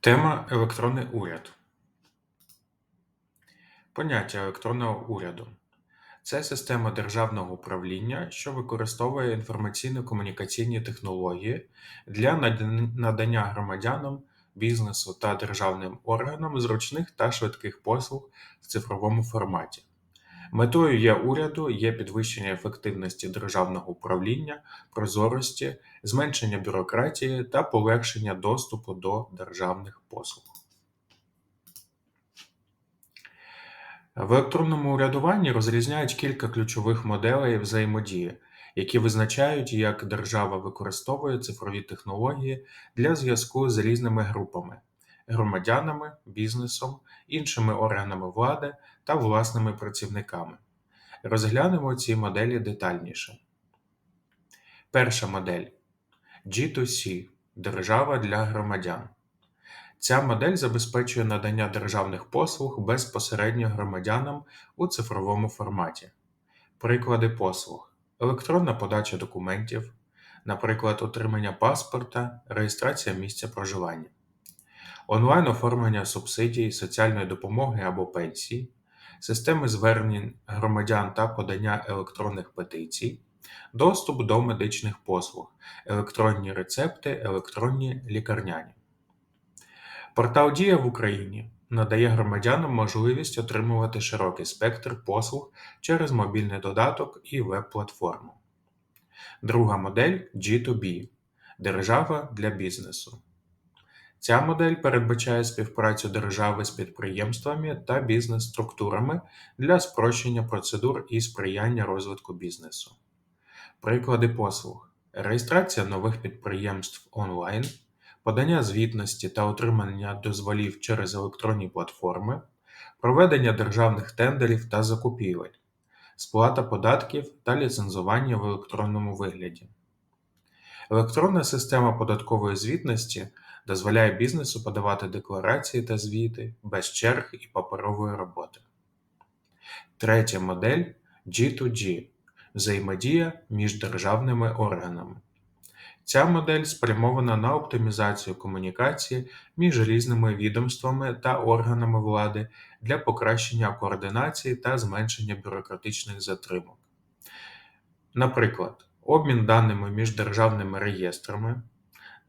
Тема електронний уряд. Поняття електронного уряду це система державного управління, що використовує інформаційно-комунікаційні технології для надання громадянам, бізнесу та державним органам зручних та швидких послуг в цифровому форматі. Метою є уряду є підвищення ефективності державного управління, прозорості, зменшення бюрократії та полегшення доступу до державних послуг. В електронному урядуванні розрізняють кілька ключових моделей взаємодії, які визначають, як держава використовує цифрові технології для зв'язку з різними групами громадянами, бізнесом, іншими органами влади та власними працівниками. Розглянемо ці моделі детальніше. Перша модель G2C держава для громадян. Ця модель забезпечує надання державних послуг безпосередньо громадянам у цифровому форматі. Приклади послуг: електронна подача документів, наприклад, отримання паспорта, реєстрація місця проживання, онлайн оформлення субсидій, соціальної допомоги або пенсій, системи звернень громадян та подання електронних петицій, доступ до медичних послуг, електронні рецепти, електронні лікарняні. Портал Дія в Україні надає громадянам можливість отримувати широкий спектр послуг через мобільний додаток і веб-платформу. Друга модель G2B держава для бізнесу. Ця модель передбачає співпрацю держави з підприємствами та бізнес-структурами для спрощення процедур і сприяння розвитку бізнесу. Приклади послуг: реєстрація нових підприємств онлайн, подання звітності та отримання дозволів через електронні платформи, проведення державних тендерів та закупівель, сплата податків та ліцензування в електронному вигляді. Електронна система податкової звітності дозволяє бізнесу подавати декларації та звіти без черг і паперової роботи. Третя модель G2G взаємодія між державними органами. Ця модель спрямована на оптимізацію комунікації між різними відомствами та органами влади для покращення координації та зменшення бюрократичних затримок. Наприклад, обмін даними між державними реєстрами,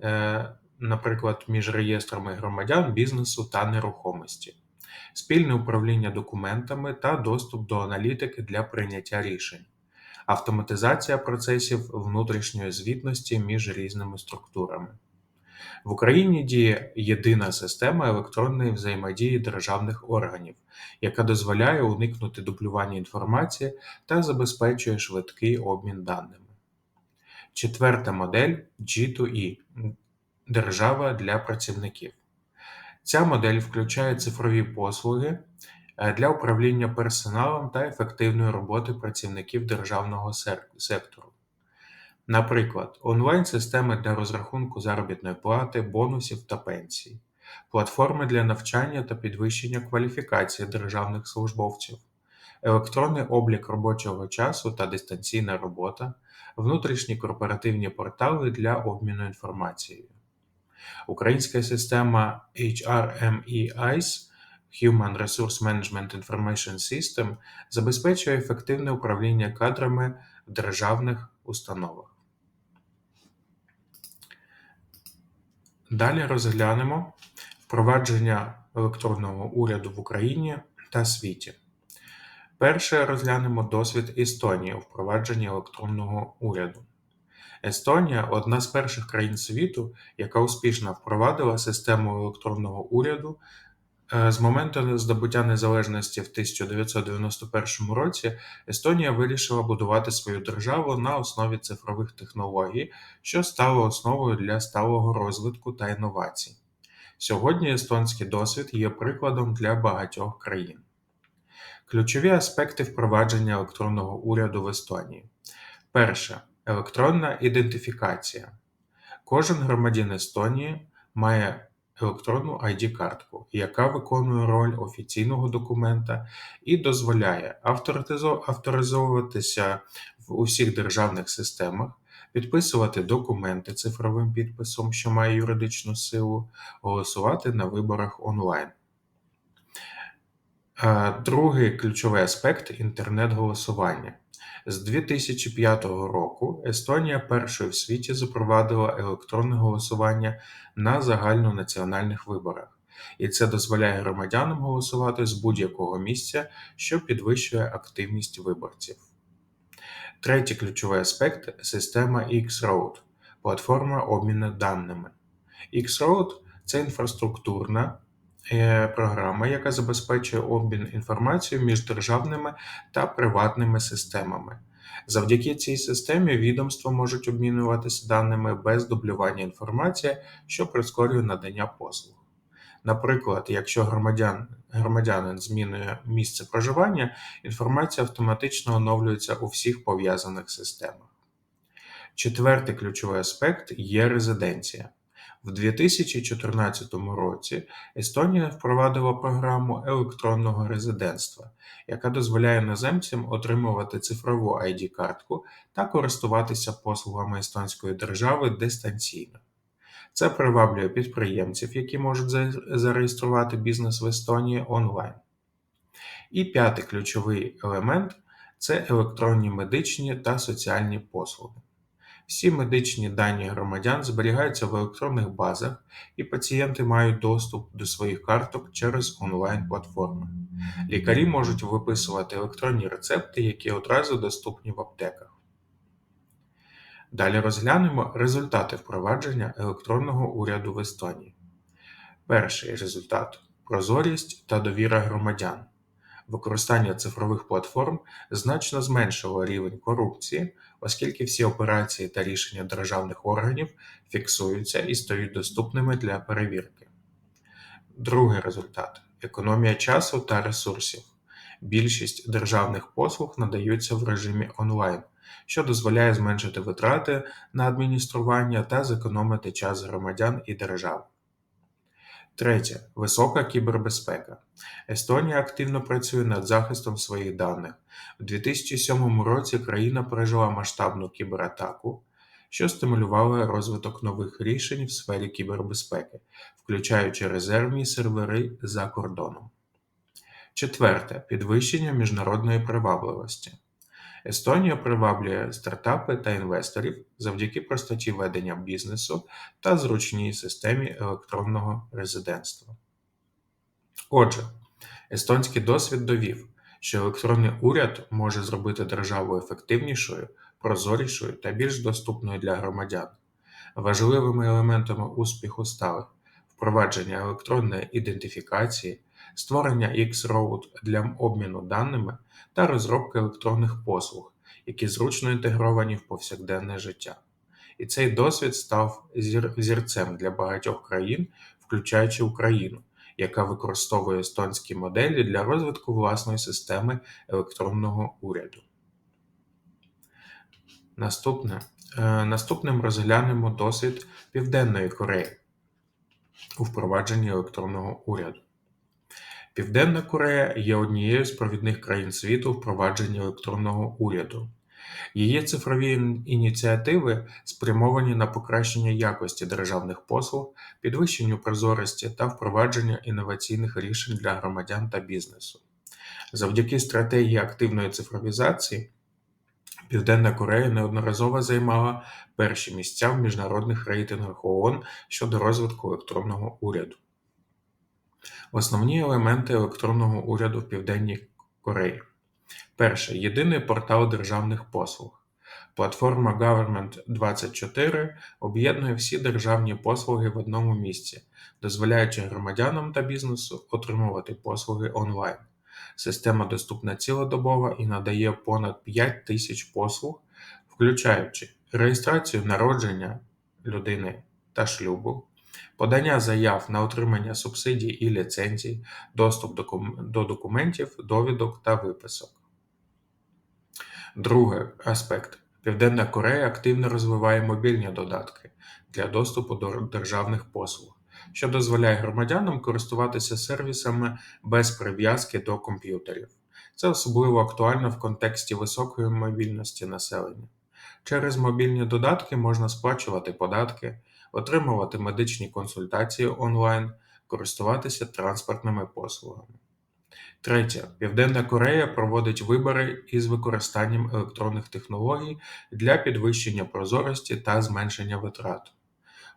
е, наприклад, між реєстрами громадян, бізнесу та нерухомості, спільне управління документами та доступ до аналітики для прийняття рішень, автоматизація процесів внутрішньої звітності між різними структурами. В Україні діє єдина система електронної взаємодії державних органів, яка дозволяє уникнути дублювання інформації та забезпечує швидкий обмін даними. Четверта модель G2E держава для працівників. Ця модель включає цифрові послуги е, для управління персоналом та ефективної роботи працівників державного сектору. Наприклад, онлайн-системи для розрахунку заробітної плати, бонусів та пенсій, платформи для навчання та підвищення кваліфікації державних службовців, електронний облік робочого часу та дистанційна робота, внутрішні корпоративні портали для обміну інформацією. Українська система HRMEIS Human Resource Management Information System забезпечує ефективне управління кадрами в державних установах. Далі розглянемо впровадження електронного уряду в Україні та світі. Перше розглянемо досвід Естонії у впровадженні електронного уряду. Естонія одна з перших країн світу, яка успішно впровадила систему електронного уряду. Е, з моменту здобуття незалежності в 1991 році Естонія вирішила будувати свою державу на основі цифрових технологій, що стало основою для сталого розвитку та інновацій. Сьогодні естонський досвід є прикладом для багатьох країн. Ключові аспекти впровадження електронного уряду в Естонії. Перше електронна ідентифікація. Кожен громадян Естонії має електронну ID-картку, яка виконує роль офіційного документа і дозволяє авторизовуватися в усіх державних системах, підписувати документи цифровим підписом, що має юридичну силу, голосувати на виборах онлайн. Е, Другий ключовий аспект інтернет-голосування. З 2005 року Естонія першою в світі запровадила електронне голосування на загальнонаціональних виборах, і це дозволяє громадянам голосувати з будь-якого місця, що підвищує активність виборців. Третій ключовий аспект система X-Road – платформа обміну даними. X-Road – це інфраструктурна програма, яка забезпечує обмін інформацією між державними та приватними системами. Завдяки цій системі відомства можуть обмінюватися даними без дублювання інформації, що прискорює надання послуг. Наприклад, якщо громадян, громадянин змінює місце проживання, інформація автоматично оновлюється у всіх пов'язаних системах. Четвертий ключовий аспект є резиденція. В 2014 році Естонія впровадила програму електронного резидентства, яка дозволяє іноземцям отримувати цифрову ID-картку та користуватися послугами естонської держави дистанційно. Це приваблює підприємців, які можуть зареєструвати бізнес в Естонії онлайн. І п'ятий ключовий елемент це електронні медичні та соціальні послуги. Всі медичні дані громадян зберігаються в електронних базах, і пацієнти мають доступ до своїх карток через онлайн-платформи. Лікарі можуть виписувати електронні рецепти, які одразу доступні в аптеках. Далі розглянемо результати впровадження електронного уряду в Естонії. Перший результат прозорість та довіра громадян. Використання цифрових платформ значно зменшило рівень корупції, оскільки всі операції та рішення державних органів фіксуються і стають доступними для перевірки. Другий результат економія часу та ресурсів. Більшість державних послуг надаються в режимі онлайн, що дозволяє зменшити витрати на адміністрування та зекономити час громадян і держав. Третє. Висока кібербезпека. Естонія активно працює над захистом своїх даних. У 2007 році країна пережила масштабну кібератаку, що стимулювала розвиток нових рішень в сфері кібербезпеки, включаючи резервні сервери за кордоном. Четверте. Підвищення міжнародної привабливості. Естонія приваблює стартапи та інвесторів завдяки простоті ведення бізнесу та зручній системі електронного резидентства. Отже, естонський досвід довів, що електронний уряд може зробити державу ефективнішою, прозорішою та більш доступною для громадян. Важливими елементами успіху стали впровадження електронної ідентифікації, створення X-Road для обміну даними та розробка електронних послуг, які зручно інтегровані в повсякденне життя. І цей досвід став зірцем для багатьох країн, включаючи Україну, яка використовує естонські моделі для розвитку власної системи електронного уряду. Наступне. Е, наступним розглянемо досвід Південної Кореї у впровадженні електронного уряду. Південна Корея є однією з провідних країн світу в електронного уряду. Її цифрові ініціативи спрямовані на покращення якості державних послуг, підвищенню прозорості та впровадження інноваційних рішень для громадян та бізнесу. Завдяки стратегії активної цифровізації Південна Корея неодноразово займала перші місця в міжнародних рейтингах ООН щодо розвитку електронного уряду. Основні елементи електронного уряду в Південній Кореї. Перше. Єдиний портал державних послуг. Платформа Government24 об'єднує всі державні послуги в одному місці, дозволяючи громадянам та бізнесу отримувати послуги онлайн. Система доступна цілодобово і надає понад 5 тисяч послуг, включаючи реєстрацію народження людини та шлюбу, подання заяв на отримання субсидій і ліцензій, доступ до документів, довідок та виписок. Другий аспект. Південна Корея активно розвиває мобільні додатки для доступу до державних послуг, що дозволяє громадянам користуватися сервісами без прив'язки до комп'ютерів. Це особливо актуально в контексті високої мобільності населення. Через мобільні додатки можна сплачувати податки, отримувати медичні консультації онлайн, користуватися транспортними послугами. Третє. Південна Корея проводить вибори із використанням електронних технологій для підвищення прозорості та зменшення витрат.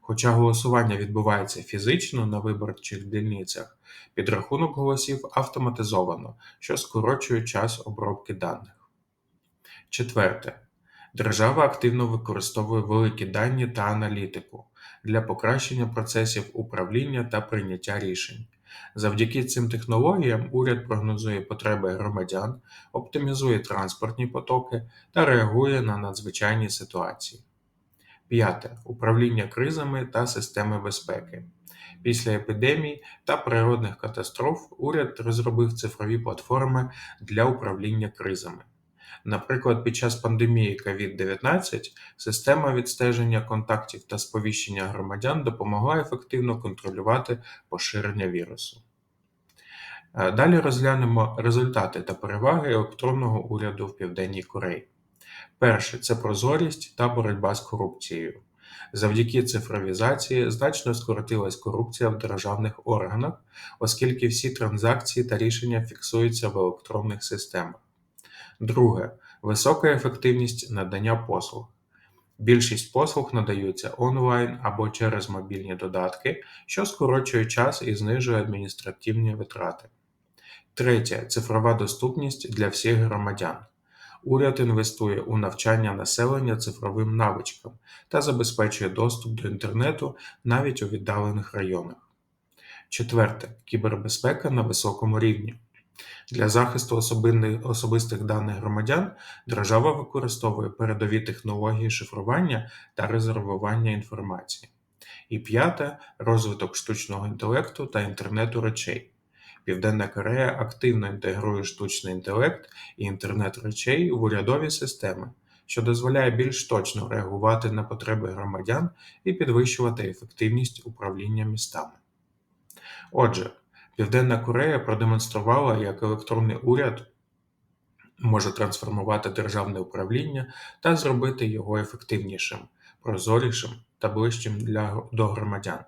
Хоча голосування відбувається фізично на виборчих дільницях, підрахунок голосів автоматизовано, що скорочує час обробки даних. Четверте. Держава активно використовує великі дані та аналітику для покращення процесів управління та прийняття рішень. Завдяки цим технологіям уряд прогнозує потреби громадян, оптимізує транспортні потоки та реагує на надзвичайні ситуації. П'яте. Управління кризами та системи безпеки. Після епідемій та природних катастроф уряд розробив цифрові платформи для управління кризами. Наприклад, під час пандемії COVID-19 система відстеження контактів та сповіщення громадян допомогла ефективно контролювати поширення вірусу. Е, Далі розглянемо результати та переваги електронного уряду в Південній Кореї. Перше це прозорість та боротьба з корупцією. Завдяки цифровізації значно скоротилась корупція в державних органах, оскільки всі транзакції та рішення фіксуються в електронних системах. Друге висока ефективність надання послуг. Більшість послуг надаються онлайн або через мобільні додатки, що скорочує час і знижує адміністративні витрати. Третє цифрова доступність для всіх громадян. Уряд інвестує у навчання населення цифровим навичкам та забезпечує доступ до інтернету навіть у віддалених районах. Четверте кібербезпека на високому рівні. Для захисту особистих даних громадян держава використовує передові технології шифрування та резервування інформації. І п'яте розвиток штучного інтелекту та інтернету речей. Південна Корея активно інтегрує штучний інтелект і інтернет речей в урядові системи, що дозволяє більш точно реагувати на потреби громадян і підвищувати ефективність управління містами. Отже, Південна Корея продемонструвала, як електронний уряд може трансформувати державне управління та зробити його ефективнішим, прозорішим та ближчим для, до громадян.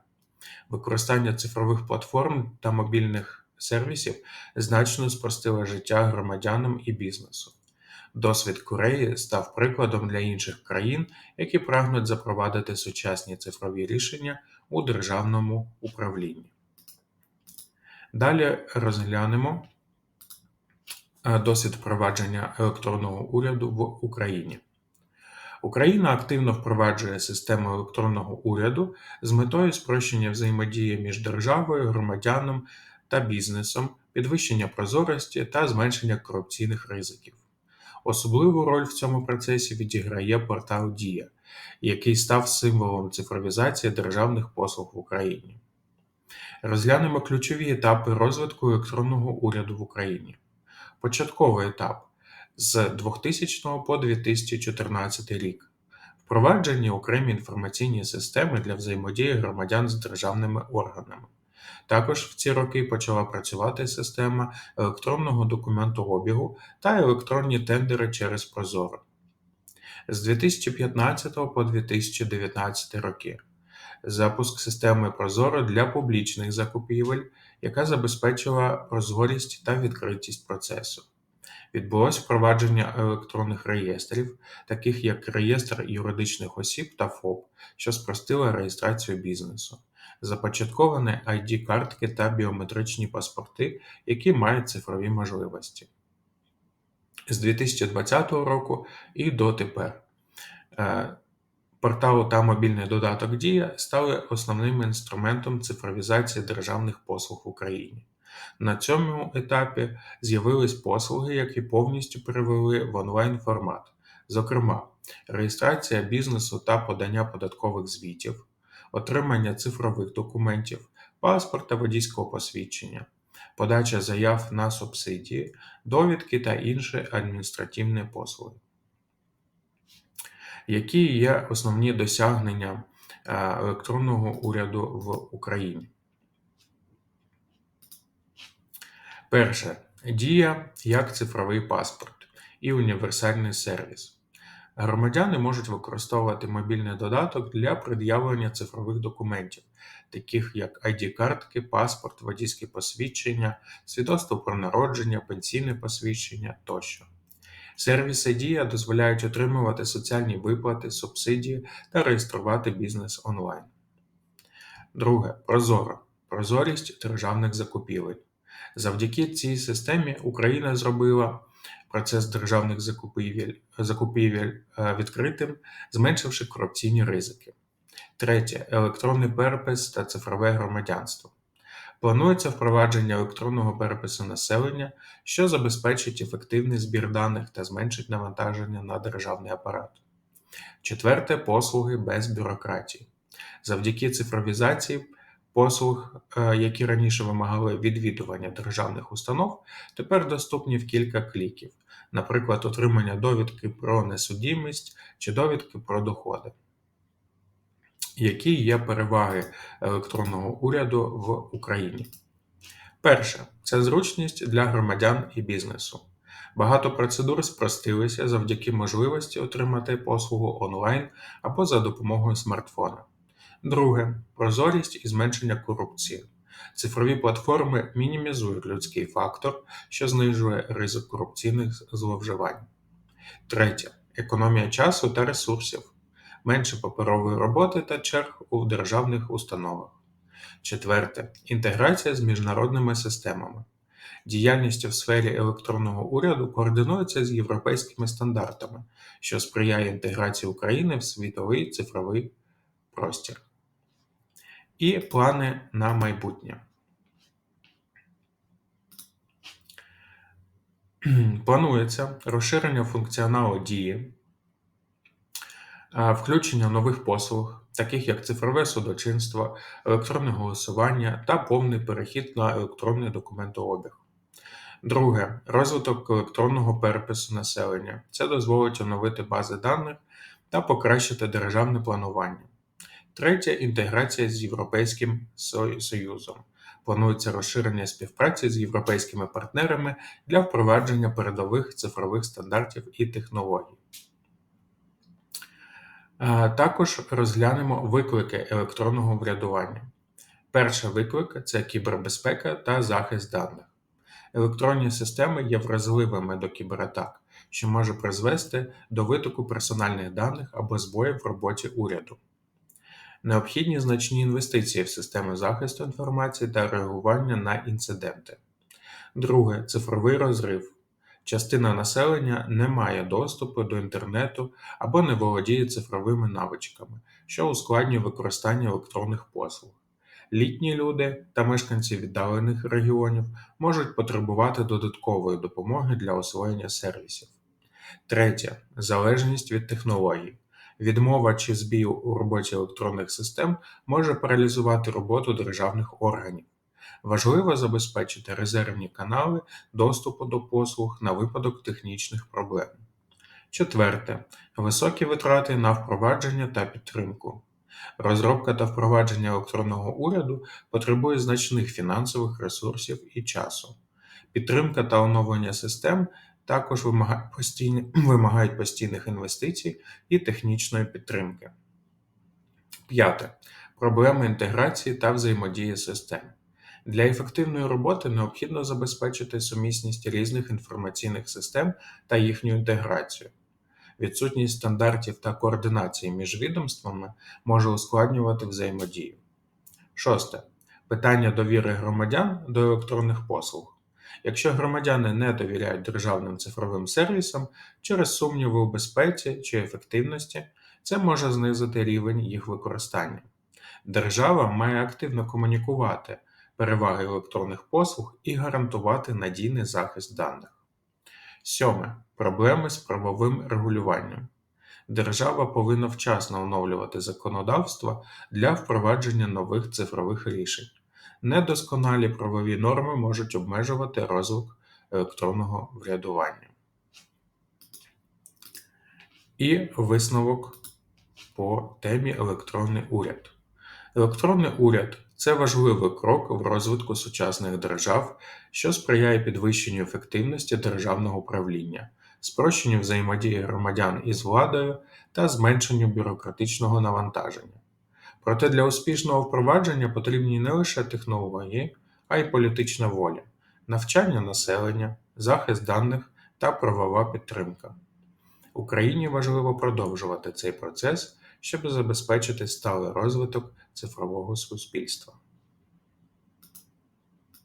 Використання цифрових платформ та мобільних сервісів значно спростило життя громадянам і бізнесу. Досвід Кореї став прикладом для інших країн, які прагнуть запровадити сучасні цифрові рішення у державному управлінні. Далі розглянемо е, досвід впровадження електронного уряду в Україні. Україна активно впроваджує систему електронного уряду з метою спрощення взаємодії між державою, громадяном та бізнесом, підвищення прозорості та зменшення корупційних ризиків. Особливу роль в цьому процесі відіграє портал Дія, який став символом цифровізації державних послуг в Україні. Розглянемо ключові етапи розвитку електронного уряду в Україні. Початковий етап з 2000 по 2014 рік. Впровадження окремі інформаційні системи для взаємодії громадян з державними органами. Також в ці роки почала працювати система електронного документообігу та електронні тендери через Прозоро. З 2015 по 2019 роки запуск системи Прозоро для публічних закупівель, яка забезпечила прозорість та відкритість процесу. Відбулось впровадження електронних реєстрів, таких як реєстр юридичних осіб та ФОП, що спростило реєстрацію бізнесу. Започатковані ID-картки та біометричні паспорти, які мають цифрові можливості. З 2020 року і дотепер. Е, Портал та мобільний додаток Дія стали основним інструментом цифровізації державних послуг в Україні. На цьому етапі з'явились послуги, які повністю перевели в онлайн формат, зокрема, реєстрація бізнесу та подання податкових звітів, отримання цифрових документів, паспорта водійського посвідчення, подача заяв на субсидії, довідки та інші адміністративні послуги. Які є основні досягнення е, електронного уряду в Україні? Перше. Дія як цифровий паспорт і універсальний сервіс. Громадяни можуть використовувати мобільний додаток для пред'явлення цифрових документів, таких як ID-картки, паспорт, водійське посвідчення, свідоцтво про народження, пенсійне посвідчення тощо. Сервіси Дія дозволяють отримувати соціальні виплати, субсидії та реєструвати бізнес онлайн. Друге прозоро. Прозорість державних закупівель. Завдяки цій системі Україна зробила процес державних закупівель, закупівель е, відкритим, зменшивши корупційні ризики. Третє електронний перепис та цифрове громадянство. Планується впровадження електронного перепису населення, що забезпечить ефективний збір даних та зменшить навантаження на державний апарат. Четверте послуги без бюрократії. Завдяки цифровізації послуг, е, які раніше вимагали відвідування державних установ, тепер доступні в кілька кліків, наприклад, отримання довідки про несудімість чи довідки про доходи. Які є переваги електронного уряду в Україні? Перше це зручність для громадян і бізнесу. Багато процедур спростилися завдяки можливості отримати послугу онлайн або за допомогою смартфона. Друге прозорість і зменшення корупції. Цифрові платформи мінімізують людський фактор, що знижує ризик корупційних зловживань. Третє економія часу та ресурсів, менше паперової роботи та черг у державних установах. Четверте інтеграція з міжнародними системами. Діяльність у сфері електронного уряду координується з європейськими стандартами, що сприяє інтеграції України в світовий цифровий простір. І плани на майбутнє. Планується розширення функціоналу дії, включення нових послуг, таких як цифрове судочинство, електронне голосування та повний перехід на електронний документообіг. Друге розвиток електронного перепису населення. Це дозволить оновити бази даних та покращити державне планування. Третє інтеграція з Європейським Союзом. Планується розширення співпраці з європейськими партнерами для впровадження передових цифрових стандартів і технологій. Також розглянемо виклики електронного врядування. Перший виклик це кібербезпека та захист даних. Електронні системи є вразливими до кібератак, що може призвести до витоку персональних даних або збоїв в роботі уряду. Необхідні значні інвестиції в системи захисту інформації та реагування на інциденти. Друге цифровий розрив. Частина населення не має доступу до інтернету або не володіє цифровими навичками, що ускладнює використання електронних послуг. Літні люди та мешканці віддалених регіонів можуть потребувати додаткової допомоги для освоєння сервісів. Третє залежність від технологій. Відмова чи збій у роботі електронних систем може паралізувати роботу державних органів. Важливо забезпечити резервні канали доступу до послуг на випадок технічних проблем. Четверте. Високі витрати на впровадження та підтримку. Розробка та впровадження електронного уряду потребує значних фінансових ресурсів і часу. Підтримка та оновлення систем також вимагають постійних інвестицій і технічної підтримки. П'яте. Проблеми інтеграції та взаємодії систем. Для ефективної роботи необхідно забезпечити сумісність різних інформаційних систем та їхню інтеграцію. Відсутність стандартів та координації між відомствами може ускладнювати взаємодію. Шосте. Питання довіри громадян до електронних послуг. Якщо громадяни не довіряють державним цифровим сервісам через сумніви у безпеці чи ефективності, це може знизити рівень їх використання. Держава має активно комунікувати переваги електронних послуг і гарантувати надійний захист даних. Сьоме. Проблеми з правовим регулюванням. Держава повинна вчасно оновлювати законодавство для впровадження нових цифрових рішень. Недосконалі правові норми можуть обмежувати розвиток електронного врядування. І висновок по темі електронний уряд. Електронний уряд це важливий крок в розвитку сучасних держав, що сприяє підвищенню ефективності державного управління, спрощенню взаємодії громадян із владою та зменшенню бюрократичного навантаження. Проте для успішного впровадження потрібні не лише технології, а й політична воля, навчання населення, захист даних та правова підтримка. Україні важливо продовжувати цей процес, щоб забезпечити сталий розвиток цифрового суспільства.